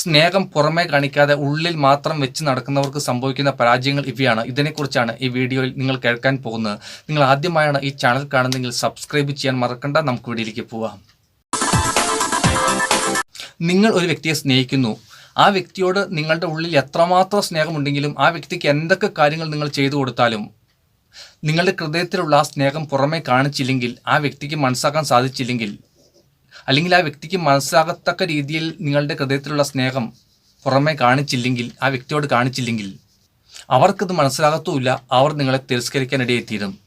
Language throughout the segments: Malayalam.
സ്നേഹം പുറമേ കാണിക്കാതെ ഉള്ളിൽ മാത്രം വെച്ച് നടക്കുന്നവർക്ക് സംഭവിക്കുന്ന പരാജയങ്ങൾ ഇവയാണ്. ഇതിനെക്കുറിച്ചാണ് ഈ വീഡിയോയിൽ നിങ്ങൾ കേൾക്കാൻ പോകുന്നത്. നിങ്ങൾ ആദ്യമായാണ് ഈ ചാനൽ കാണുന്നതെങ്കിൽ സബ്സ്ക്രൈബ് ചെയ്യാൻ മറക്കണ്ട. നമുക്ക് വീഡിയോയിലേക്ക് പോവാം. നിങ്ങൾ ഒരു വ്യക്തിയെ സ്നേഹിക്കുന്നു. ആ വ്യക്തിയോട് നിങ്ങളുടെ ഉള്ളിൽ എത്രമാത്രം സ്നേഹമുണ്ടെങ്കിലും ആ വ്യക്തിക്ക് എന്തൊക്കെ കാര്യങ്ങൾ നിങ്ങൾ ചെയ്തു കൊടുത്താലും നിങ്ങളുടെ ഹൃദയത്തിലുള്ള ആ സ്നേഹം പുറമേ കാണിച്ചില്ലെങ്കിൽ ആ വ്യക്തിക്ക് മനസ്സാക്കാൻ സാധിച്ചില്ലെങ്കിൽ അല്ലെങ്കിൽ ആ വ്യക്തിക്ക് മനസ്സാകത്തക്ക രീതിയിൽ നിങ്ങളുടെ ഹൃദയത്തിലുള്ള സ്നേഹം പുറമെ കാണിച്ചില്ലെങ്കിൽ ആ വ്യക്തിയോട് കാണിച്ചില്ലെങ്കിൽ അവർക്കത് മനസ്സിലാകത്തുമില്ല അവർ നിങ്ങളെ തിരസ്കരിക്കാനിടയെത്തിയിരും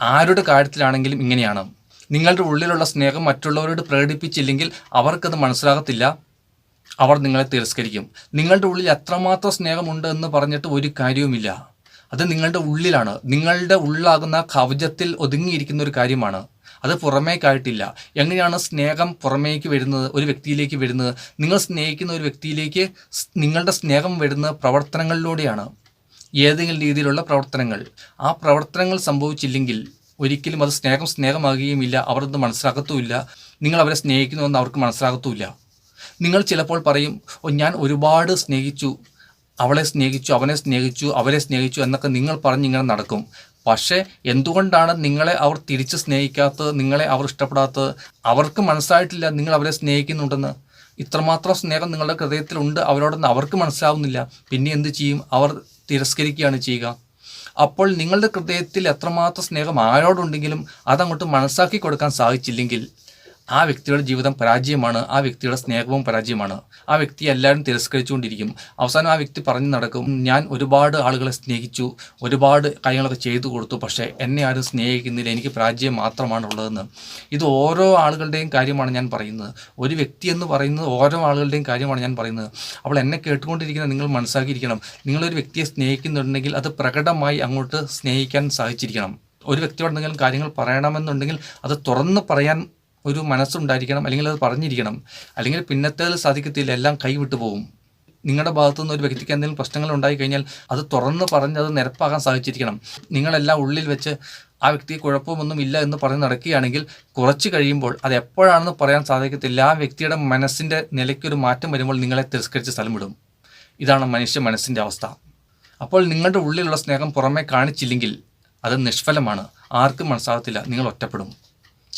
ആരുടെ കാര്യത്തിലാണെങ്കിലും ഇങ്ങനെയാണ്. നിങ്ങളുടെ ഉള്ളിലുള്ള സ്നേഹം മറ്റുള്ളവരോട് പ്രകടിപ്പിച്ചില്ലെങ്കിൽ അവർക്കത് മനസ്സിലാകത്തില്ല അവർ നിങ്ങളെ തിരസ്കരിക്കും. നിങ്ങളുടെ ഉള്ളിൽ എത്രമാത്രം സ്നേഹമുണ്ട് എന്ന് പറഞ്ഞിട്ട് ഒരു കാര്യവുമില്ല. അത് നിങ്ങളുടെ ഉള്ളിലാണ്. നിങ്ങളുടെ ഉള്ളാകുന്ന കവചത്തിൽ ഒതുങ്ങിയിരിക്കുന്ന ഒരു കാര്യമാണ്. അത് പുറമേക്കായിട്ടില്ല. എങ്ങനെയാണ് സ്നേഹം പുറമേക്ക് വരുന്നത് ഒരു വ്യക്തിയിലേക്ക് വരുന്നത്? നിങ്ങൾ സ്നേഹിക്കുന്ന ഒരു വ്യക്തിയിലേക്ക് നിങ്ങളുടെ സ്നേഹം വരുന്ന പ്രവർത്തനങ്ങളിലൂടെയാണ്. ഏതെങ്കിലും രീതിയിലുള്ള പ്രവർത്തനങ്ങൾ. ആ പ്രവർത്തനങ്ങൾ സംഭവിച്ചില്ലെങ്കിൽ ഒരിക്കലും അത് സ്നേഹം സ്നേഹമാകുകയുമില്ല. അവരത് മനസ്സിലാക്കത്തുമില്ല. നിങ്ങൾ അവരെ സ്നേഹിക്കുന്നുവെന്ന് അവർക്ക് മനസ്സിലാകത്തുമില്ല നിങ്ങൾ ചിലപ്പോൾ പറയും "ഓ, ഞാൻ ഒരുപാട് സ്നേഹിച്ചു. അവളെ സ്നേഹിച്ചു അവനെ സ്നേഹിച്ചു അവരെ സ്നേഹിച്ചു എന്നൊക്കെ നിങ്ങൾ പറഞ്ഞിങ്ങനെ നടക്കും. പക്ഷേ എന്തുകൊണ്ടാണ് നിങ്ങളെ അവർ തിരിച്ച് സ്നേഹിക്കാത്തത് നിങ്ങളെ അവർ ഇഷ്ടപ്പെടാത്തത്? അവർക്ക് മനസ്സിലായിട്ടില്ല നിങ്ങൾ അവരെ സ്നേഹിക്കുന്നുണ്ടെന്ന്. ഇത്രമാത്രം സ്നേഹം നിങ്ങളുടെ ഹൃദയത്തിലുണ്ട് അവരോടൊന്ന് അവർക്ക് മനസ്സിലാവുന്നില്ല. പിന്നെ എന്ത് ചെയ്യും? അവർ തിരസ്കരിക്കുകയാണ് ചെയ്യുക. അപ്പോൾ നിങ്ങളുടെ ഹൃദയത്തിൽ എത്രമാത്രം സ്നേഹം ആരോടുണ്ടെങ്കിലും അതങ്ങോട്ട് മനസ്സാക്കി കൊടുക്കാൻ സാധിച്ചില്ലെങ്കിൽ ആ വ്യക്തിയുടെ ജീവിതം പരാജയമാണ് ആ വ്യക്തിയുടെ സ്നേഹവും പരാജയമാണ്. ആ വ്യക്തി എല്ലാവരും തിരസ്കരിച്ചുകൊണ്ടിരിക്കും. അവസാനം ആ വ്യക്തി പറഞ്ഞു നടക്കും ഞാൻ ഒരുപാട് ആളുകളെ സ്നേഹിച്ചു ഒരുപാട് കാര്യങ്ങളൊക്കെ ചെയ്തു കൊടുത്തു പക്ഷേ എന്നെ ആരും സ്നേഹിക്കുന്നില്ല എനിക്ക് പരാജയം മാത്രമാണ് ഉള്ളതെന്ന് ഇത് ഓരോ ആളുകളുടെയും കാര്യമാണ് ഞാൻ പറയുന്നത്. ഒരു വ്യക്തി എന്ന് പറയുന്നത് ഓരോ ആളുകളുടെയും കാര്യമാണ് ഞാൻ പറയുന്നത്. അപ്പോൾ എന്നെ കേട്ടുകൊണ്ടിരിക്കുന്ന നിങ്ങൾ മനസ്സാക്കിയിരിക്കണം. നിങ്ങളൊരു വ്യക്തിയെ സ്നേഹിക്കുന്നുണ്ടെങ്കിൽ അത് പ്രകടമായി അങ്ങോട്ട് സ്നേഹിക്കാൻ സാധിച്ചിരിക്കണം. ഒരു വ്യക്തിയോട് എന്തെങ്കിലും കാര്യങ്ങൾ പറയണമെന്നുണ്ടെങ്കിൽ അത് തുറന്ന് പറയാൻ ഒരു മനസ്സുണ്ടായിരിക്കണം അല്ലെങ്കിൽ അത് പറഞ്ഞിരിക്കണം അല്ലെങ്കിൽ പിന്നത്തേത് സാധിക്കത്തില്ല എല്ലാം കൈവിട്ടു പോകും നിങ്ങളുടെ ഭാഗത്തു നിന്ന് ഒരു വ്യക്തിക്ക് എന്തെങ്കിലും പ്രശ്നങ്ങൾ ഉണ്ടായി കഴിഞ്ഞാൽ അത് തുറന്ന് പറഞ്ഞ് അത് നിരപ്പാകാൻ സാധിച്ചിരിക്കണം. നിങ്ങളെല്ലാം ഉള്ളിൽ വെച്ച് ആ വ്യക്തിക്ക് കുഴപ്പമൊന്നും ഇല്ല എന്ന് പറഞ്ഞ് നടക്കുകയാണെങ്കിൽ കുറച്ച് കഴിയുമ്പോൾ അത് എപ്പോഴാണെന്ന് പറയാൻ സാധിക്കത്തില്ല. ആ വ്യക്തിയുടെ മനസ്സിന്റെ നിലയ്ക്കൊരു മാറ്റം വരുമ്പോൾ നിങ്ങളെ തിരസ്കരിച്ച് സ്ഥലം വിടും. ഇതാണ് മനുഷ്യ മനസ്സിന്റെ അവസ്ഥ. അപ്പോൾ നിങ്ങളുടെ ഉള്ളിലുള്ള സ്നേഹം പുറമേ കാണിച്ചില്ലെങ്കിൽ അത് നിഷ്ഫലമാണ്. ആർക്കും മനസ്സാകത്തില്ല. നിങ്ങൾ ഒറ്റപ്പെടും.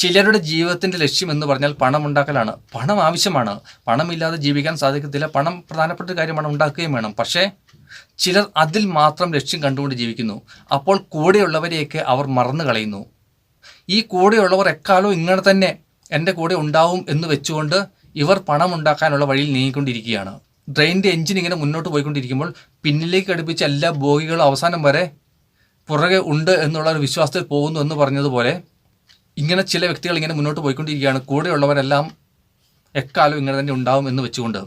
ചിലരുടെ ജീവിതത്തിന്റെ ലക്ഷ്യം എന്ന് പറഞ്ഞാൽ പണം ഉണ്ടാക്കലാണ് പണം ആവശ്യമാണ്. പണമില്ലാതെ ജീവിക്കാൻ സാധിക്കത്തില്ല. പണം പ്രധാനപ്പെട്ട കാര്യമാണ് ഉണ്ടാക്കുകയും വേണം. പക്ഷേ ചിലർ അതിൽ മാത്രം ലക്ഷ്യം കണ്ടുകൊണ്ട് ജീവിക്കുന്നു. അപ്പോൾ കൂടെയുള്ളവരെയൊക്കെ അവർ മറന്നു കളയുന്നു. ഈ കൂടെയുള്ളവർ എക്കാലവും ഇങ്ങനെ തന്നെ എന്റെ കൂടെ ഉണ്ടാവും എന്ന് വെച്ചുകൊണ്ട് ഇവർ പണം ഉണ്ടാക്കാനുള്ള വഴിയിൽ നീങ്ങിക്കൊണ്ടിരിക്കുകയാണ്. ട്രെയിനിന്റെ എഞ്ചിൻ ഇങ്ങനെ മുന്നോട്ട് പോയിക്കൊണ്ടിരിക്കുമ്പോൾ പിന്നിലേക്ക് അടുപ്പിച്ച എല്ലാ ബോഗികളും അവസാനം വരെ പുറകെ ഉണ്ട് എന്നുള്ള ഒരു വിശ്വാസത്തിൽ പോകുന്നു എന്ന് പറഞ്ഞതുപോലെ ഇങ്ങനെ ചില വ്യക്തികൾ ഇങ്ങനെ മുന്നോട്ട് പോയിക്കൊണ്ടിരിക്കുകയാണ്. കൂടെയുള്ളവരെല്ലാം എക്കാലം ഇങ്ങനെ തന്നെ ഉണ്ടാവും എന്ന് വെച്ചുകൊണ്ട്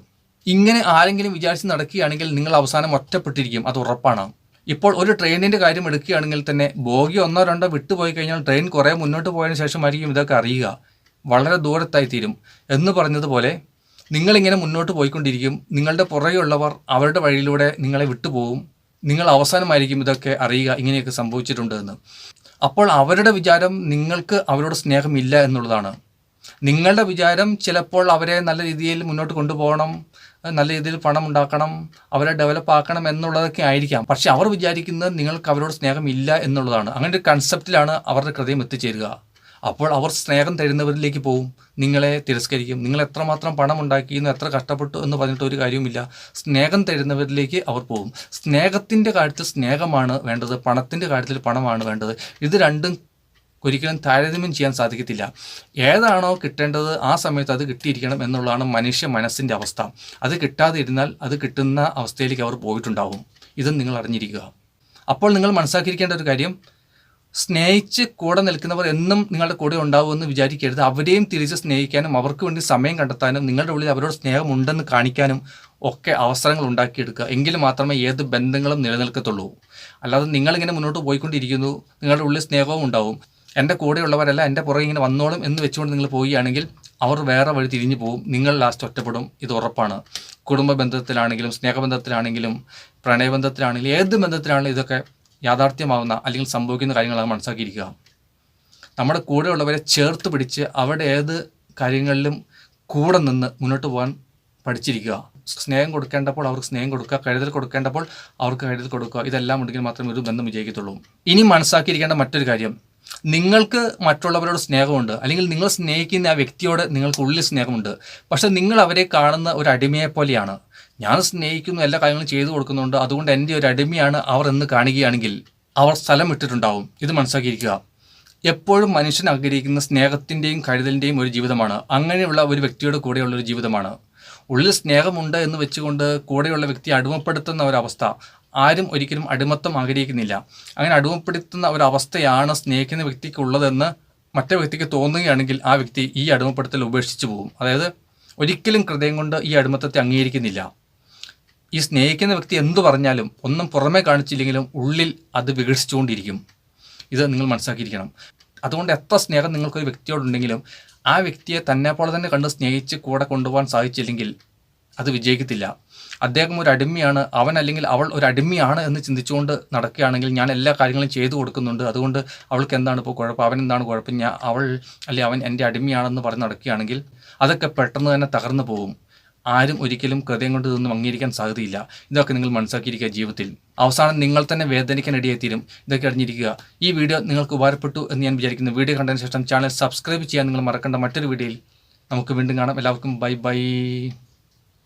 ഇങ്ങനെ ആരെങ്കിലും വിചാരിച്ച് നടക്കുകയാണെങ്കിൽ നിങ്ങൾ അവസാനം ഒറ്റപ്പെട്ടിരിക്കും. അത് ഉറപ്പാണ്. ഇപ്പോൾ ഒരു ട്രെയിനിന്റെ കാര്യം എടുക്കുകയാണെങ്കിൽ തന്നെ ബോഗി ഒന്നോ രണ്ടോ വിട്ടുപോയി കഴിഞ്ഞാൽ ട്രെയിൻ കുറേ മുന്നോട്ട് പോയതിനു ശേഷമായിരിക്കും ഇതൊക്കെ അറിയുക. വളരെ ദൂരത്തായി തീരും. എന്ന് പറഞ്ഞതുപോലെ നിങ്ങളിങ്ങനെ മുന്നോട്ട് പോയിക്കൊണ്ടിരിക്കും. നിങ്ങളുടെ പുറകെയുള്ളവർ അവരുടെ വഴിയിലൂടെ നിങ്ങളെ വിട്ടുപോകും. നിങ്ങൾ അവസാനമായിരിക്കും ഇതൊക്കെ അറിയുക ഇങ്ങനെയൊക്കെ സംഭവിച്ചിട്ടുണ്ട് എന്ന്. അപ്പോൾ അവരുടെ വിചാരം നിങ്ങൾക്ക് അവരോട് സ്നേഹമില്ല എന്നുള്ളതാണ്. നിങ്ങളുടെ വിചാരം ചിലപ്പോൾ അവരെ നല്ല രീതിയിൽ മുന്നോട്ട് കൊണ്ടുപോകണം നല്ല രീതിയിൽ പണം ഉണ്ടാക്കണം അവരെ ഡെവലപ്പ് ആക്കണം എന്നുള്ളതൊക്കെ ആയിരിക്കാം. പക്ഷെ അവർ വിചാരിക്കുന്നത് നിങ്ങൾക്ക് അവരോട് സ്നേഹമില്ല എന്നുള്ളതാണ്. അങ്ങനെ ഒരു കൺസെപ്റ്റിലാണ് അവരുടെ ഹൃദയം എത്തിച്ചേരുക. അപ്പോൾ അവർ സ്നേഹം തരുന്നവരിലേക്ക് പോവും. നിങ്ങളെ തിരസ്കരിക്കും. നിങ്ങൾ എത്രമാത്രം പണം ഉണ്ടാക്കിയെന്ന് എത്ര കഷ്ടപ്പെട്ടു എന്ന് പറഞ്ഞിട്ട് ഒരു കാര്യവുമില്ല. സ്നേഹം തരുന്നവരിലേക്ക് അവർ പോകും സ്നേഹത്തിന്റെ കാര്യത്തിൽ സ്നേഹമാണ് വേണ്ടത്. പണത്തിന്റെ കാര്യത്തിൽ പണമാണ് വേണ്ടത്. ഇത് രണ്ടും ഒരിക്കലും താരതമ്യം ചെയ്യാൻ സാധിക്കത്തില്ല. ഏതാണോ കിട്ടേണ്ടത് ആ സമയത്ത് അത് കിട്ടിയിരിക്കണം എന്നുള്ളതാണ് മനുഷ്യ മനസ്സിന്റെ അവസ്ഥ. അത് കിട്ടാതെ ഇരുന്നാൽ അത് കിട്ടുന്ന അവസ്ഥയിലേക്ക് അവർ പോയിട്ടുണ്ടാവും. ഇതും നിങ്ങൾ അറിഞ്ഞിരിക്കുക. അപ്പോൾ നിങ്ങൾ മനസ്സാക്കിയിരിക്കേണ്ട ഒരു കാര്യം സ്നേഹിച്ച് കൂടെ നിൽക്കുന്നവർ എന്നും നിങ്ങളുടെ കൂടെ ഉണ്ടാവുമെന്ന് വിചാരിക്കരുത്. അവരെയും തിരിച്ച് സ്നേഹിക്കാനും അവർക്ക് വേണ്ടി സമയം കണ്ടെത്താനും നിങ്ങളുടെ ഉള്ളിൽ അവരോട് സ്നേഹമുണ്ടെന്ന് കാണിക്കാനും ഒക്കെ അവസരങ്ങൾ ഉണ്ടാക്കിയെടുക്കുക. എങ്കിൽ മാത്രമേ ഏത് ബന്ധങ്ങളും നിലനിൽക്കത്തുള്ളൂ. അല്ലാതെ നിങ്ങളിങ്ങനെ മുന്നോട്ട് പോയിക്കൊണ്ടിരിക്കുന്നു നിങ്ങളുടെ ഉള്ളിൽ സ്നേഹവും ഉണ്ടാവും. എന്റെ കൂടെയുള്ളവരല്ല എന്റെ പുറകെ ഇങ്ങനെ വന്നോളും എന്ന് വെച്ചുകൊണ്ട് നിങ്ങൾ പോവുകയാണെങ്കിൽ അവർ വേറെ വഴി തിരിഞ്ഞു പോകും. നിങ്ങൾ ലാസ്റ്റ് ഒറ്റപ്പെടും. ഇത് ഉറപ്പാണ്. കുടുംബ ബന്ധത്തിലാണെങ്കിലും സ്നേഹബന്ധത്തിലാണെങ്കിലും പ്രണയബന്ധത്തിലാണെങ്കിലും ഏത് ബന്ധത്തിലാണെങ്കിലും ഇതൊക്കെ യാഥാർത്ഥ്യമാവുന്ന അല്ലെങ്കിൽ സംഭവിക്കുന്ന കാര്യങ്ങളാണ് മനസ്സിലാക്കിയിരിക്കുക. നമ്മുടെ കൂടെയുള്ളവരെ ചേർത്ത് പിടിച്ച് അവരുടെ ഏത് കാര്യങ്ങളിലും കൂടെ നിന്ന് മുന്നോട്ട് പോകാൻ പഠിച്ചിരിക്കുക. സ്നേഹം കൊടുക്കേണ്ടപ്പോൾ അവർക്ക് സ്നേഹം കൊടുക്കുക. കരുതൽ കൊടുക്കേണ്ടപ്പോൾ അവർക്ക് കരുതൽ കൊടുക്കുക. ഇതെല്ലാം ഉണ്ടെങ്കിൽ മാത്രമേ ഒരു ബന്ധം വിജയിക്കത്തുള്ളൂ. ഇനി മനസ്സാക്കിയിരിക്കേണ്ട മറ്റൊരു കാര്യം. നിങ്ങൾക്ക് മറ്റുള്ളവരോട് സ്നേഹമുണ്ട്. അല്ലെങ്കിൽ നിങ്ങൾ സ്നേഹിക്കുന്ന ആ വ്യക്തിയോട് നിങ്ങൾക്ക് ഉള്ളിൽ സ്നേഹമുണ്ട്. പക്ഷേ നിങ്ങൾ അവരെ കാണുന്ന ഒരു അടിമയെ പോലെയാണ് ഞാൻ സ്നേഹിക്കുന്നു എല്ലാ കാര്യങ്ങളും ചെയ്തു കൊടുക്കുന്നുണ്ട്. അതുകൊണ്ട് എന്റെ ഒരു അടിമയാണ് അവർ എന്ന് കാണുകയാണെങ്കിൽ അവർ സ്ഥലം വിട്ടിട്ടുണ്ടാവും ഇത് മനസ്സാക്കിയിരിക്കുക എപ്പോഴും മനുഷ്യൻ ആഗ്രഹിക്കുന്ന സ്നേഹത്തിന്റെയും കരുതലിന്റെയും ഒരു ജീവിതമാണ്. അങ്ങനെയുള്ള ഒരു വ്യക്തിയുടെ കൂടെയുള്ള ഒരു ജീവിതമാണ്. ഉള്ളിൽ സ്നേഹമുണ്ട് എന്ന് വെച്ചുകൊണ്ട് കൂടെയുള്ള വ്യക്തി അടിമപ്പെടുത്തുന്ന ഒരവസ്ഥ ആരും ഒരിക്കലും അടിമത്തം ആഗ്രഹിക്കുന്നില്ല. അങ്ങനെ അടിമപ്പെടുത്തുന്ന ഒരവസ്ഥയാണ് സ്നേഹിക്കുന്ന വ്യക്തിക്കുള്ളതെന്ന് മറ്റേ വ്യക്തിക്ക് തോന്നുകയാണെങ്കിൽ ആ വ്യക്തി ഈ അടിമപ്പെടുത്തൽ ഉപേക്ഷിച്ചു പോകും. അതായത് ഒരിക്കലും ഹൃദയം കൊണ്ട് ഈ അടിമത്തത്തെ അംഗീകരിക്കുന്നില്ല. ഈ സ്നേഹിക്കുന്ന വ്യക്തി എന്തു പറഞ്ഞാലും ഒന്നും പുറമേ കാണിച്ചില്ലെങ്കിലും ഉള്ളിൽ അത് വികസിച്ചുകൊണ്ടിരിക്കും. ഇത് നിങ്ങൾ മനസ്സിലാക്കിയിരിക്കണം. അതുകൊണ്ട് എത്ര സ്നേഹം നിങ്ങൾക്കൊരു വ്യക്തിയോടുണ്ടെങ്കിലും ആ വ്യക്തിയെ തന്നെപ്പോലെ പോലെ തന്നെ കണ്ട് സ്നേഹിച്ച് കൂടെ കൊണ്ടുപോകാൻ സാധിച്ചില്ലെങ്കിൽ അത് വിജയിക്കത്തില്ല. അദ്ദേഹം ഒരു അടിമയാണ് അവൻ അല്ലെങ്കിൽ അവൾ ഒരു അടിമയാണ് എന്ന് ചിന്തിച്ചുകൊണ്ട് നടക്കുകയാണെങ്കിൽ ഞാൻ എല്ലാ കാര്യങ്ങളും ചെയ്തു കൊടുക്കുന്നുണ്ട്. അതുകൊണ്ട് അവൾക്ക് എന്താണ് ഇപ്പോൾ കുഴപ്പം? അവൻ എന്താണ് കുഴപ്പം? ഞാൻ അവൾ അല്ലെങ്കിൽ അവൻ എന്റെ അടിമയാണെന്ന് പറഞ്ഞ് നടക്കുകയാണെങ്കിൽ അതൊക്കെ പെട്ടെന്ന് തന്നെ തകർന്നു പോകും. ആരും ഒരിക്കലും ഹൃദയം കൊണ്ട് ഇതൊന്നും അംഗീകരിക്കാൻ സാധ്യതയില്ല. ഇതൊക്കെ നിങ്ങൾ മനസ്സിലാക്കിയിരിക്കുക ജീവിതത്തിൽ. അവസാനം നിങ്ങൾ തന്നെ വേദനിക്കാൻ ഇടയെത്തീരും ഇതൊക്കെ അറിഞ്ഞിരിക്കുക. ഈ വീഡിയോ നിങ്ങൾക്ക് ഉപകാരപ്പെട്ടു എന്ന് ഞാൻ വിചാരിക്കുന്നു. വീഡിയോ കണ്ടതിന് ശേഷം ചാനൽ സബ്സ്ക്രൈബ് ചെയ്യാൻ നിങ്ങൾ മറക്കേണ്ട മറ്റൊരു വീഡിയോയിൽ നമുക്ക് വീണ്ടും കാണാം. എല്ലാവർക്കും ബൈ ബൈ.